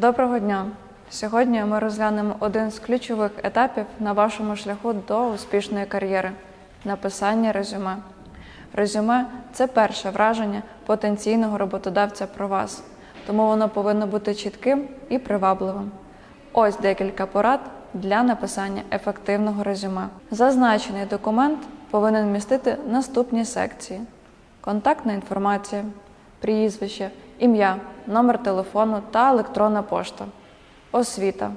Доброго дня! Сьогодні ми розглянемо один з ключових етапів на вашому шляху до успішної кар'єри написання резюме. Резюме це перше враження потенційного роботодавця про вас, тому воно повинно бути чітким і привабливим. Ось декілька порад для написання ефективного резюме. Зазначений документ повинен містити наступні секції: контактна інформація, прізвище, ім'я, номер телефону та електронна пошта, освіта.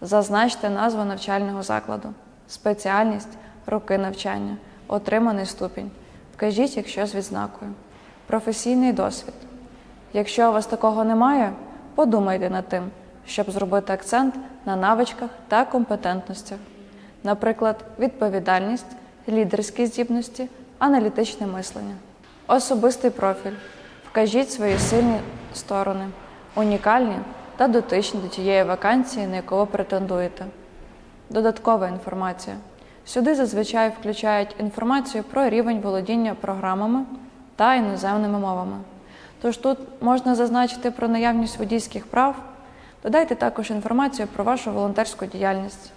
Зазначте назву навчального закладу, спеціальність, роки навчання, отриманий ступінь. Вкажіть, якщо з відзнакою, професійний досвід. Якщо у вас такого немає, подумайте над тим, щоб зробити акцент на навичках та компетентностях, наприклад, відповідальність, лідерські здібності, аналітичне мислення. Особистий профіль. Вкажіть свої сильні сторони, унікальні та дотичні до тієї вакансії, на яку ви претендуєте. Додаткова інформація. Сюди зазвичай включають інформацію про рівень володіння програмами та іноземними мовами. Тож тут можна зазначити про наявність водійських прав, додайте також інформацію про вашу волонтерську діяльність.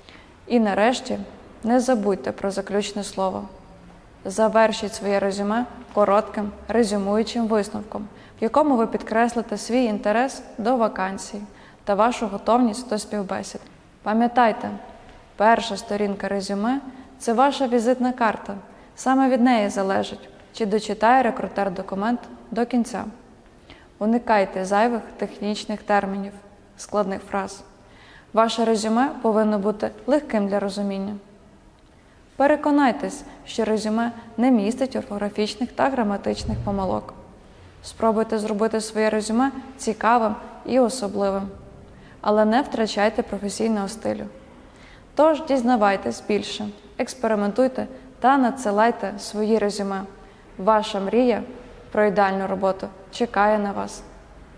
І нарешті не забудьте про заключне слово. Завершіть своє резюме коротким резюмуючим висновком, в якому ви підкреслите свій інтерес до вакансій та вашу готовність до співбесід. Пам'ятайте, перша сторінка резюме це ваша візитна карта. Саме від неї залежить, чи дочитає рекрутер документ до кінця. Уникайте зайвих технічних термінів, складних фраз. Ваше резюме повинно бути легким для розуміння. Переконайтесь, що резюме не містить орфографічних та граматичних помилок. Спробуйте зробити своє резюме цікавим і особливим, але не втрачайте професійного стилю. Тож дізнавайтесь більше, експериментуйте та надсилайте свої резюме. Ваша мрія про ідеальну роботу чекає на вас.